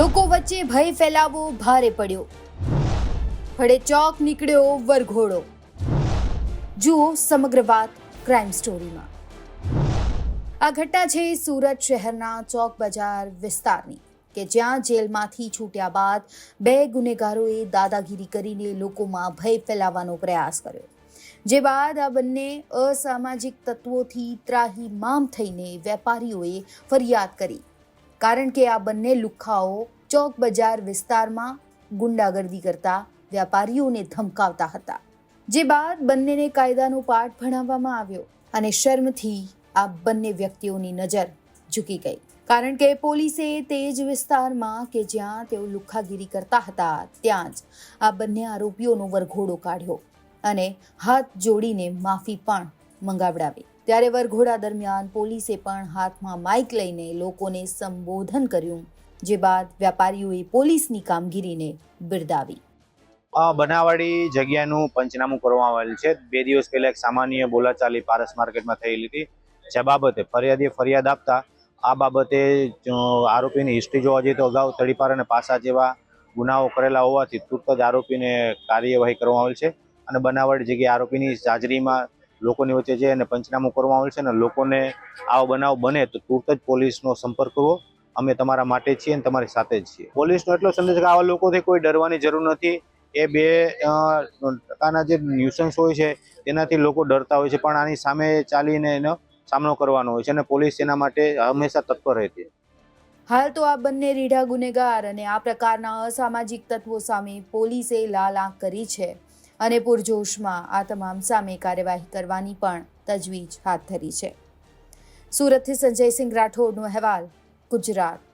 લોકો વચ્ચે ભય ફેલાવવો ભારે પડ્યો. ફળે ચોક નીકળ્યો વરઘોડો. જુઓ સમગ્ર વાત ક્રાઇમ સ્ટોરીમાં આ ઘટના છે સુરત શહેરના ચોક બજાર વિસ્તારની, કે જ્યાં જેલમાંથી છૂટ્યા બાદ બે ગુનેગારોએ દાદાગીરી કરીને લોકોમાં ભય ફેલાવવાનો પ્રયાસ કર્યો. જે બાદ આ બંને અસામાજિક તત્વોથી ત્રાહીમામ થઈને વેપારીઓએ ફરિયાદ કરી. કારણ કે આ બંને લુખ્ખાઓ ચોક બજાર વિસ્તારમાં ગુંડાગર્દી કરતા વેપારીઓને ધમકાવતા હતા, જે બાદ બંનેને કાયદાનો પાઠ ભણાવવામાં આવ્યો અને શર્મથી આ બંને વ્યક્તિઓની નજર ઝૂકી ગઈ. કારણ કે પોલીસે તે જ વિસ્તારમાં કે જ્યાં તેઓ લુખ્ખાગીરી કરતા હતા, ત્યાં જ આ બંને આરોપીઓનો વરઘોડો કાઢ્યો અને હાથ જોડીને માફી પણ મંગાવડાવી. ત્યારે વરઘોડા દરમિયાન પોલીસે પણ હાથમાં માઇક લઈને લોકોને સંબોધન કર્યું, જે બાદ વેપારીઓએ પોલીસની કામગીરીને બિરદાવી. બનાવાડી જગ્યાનું પંચનામું કરવામાં આવેલ છે. બે દિવસ પહેલા એક સામાન્ય બોલાચાલી પારસ માર્કેટમાં થયેલી હતી. જે બાબતે ફરિયાદીએ ફરિયાદ આપતા આ બાબતે આરોપીની હિસ્ટ્રી જોવા જઈએ તો અગાઉ તડીપાર અને પાસા જેવા ગુનાઓ કરેલા હોવાથી તુરત જ આરોપીને કાર્યવાહી કરવામાં આવેલ છે. અને બનાવટ જગ્યાએ આરોપીની હાજરીમાં લોકોની વચ્ચે છે અને પંચનામું કરવામાં આવેલ છે અને લોકોને આવો બનાવ બને તો તુરત જ પોલીસનો સંપર્ક કરવો. અમે તમારા માટે છીએ અને તમારી સાથે જ છીએ. પોલીસનો એટલો સંદેશ કે આવા લોકોથી કોઈ ડરવાની જરૂર નથી. એ બે ટકાના જે ન્યુસન્સ હોય છે, તેનાથી લોકો ડરતા હોય છે, પણ આની સામે ચાલીને એનો સામનો કરવાનો હોય છે અને પોલીસ એના માટે હંમેશા તત્પર રહેતી હાલ તો આ બંને રીઢા ગુનેગાર અને આ પ્રકારના અસામાજિક તત્વો સામે પોલીસે લાલ આંખ કરી છે. અને પૂરજોશમાં આ તમામ સામે કાર્યવાહી કરવાની પણ તજવીજ હાથ ધરી છે. સુરતથી સંજયસિંહ રાઠોડનો અહેવાલ, ગુજરાત.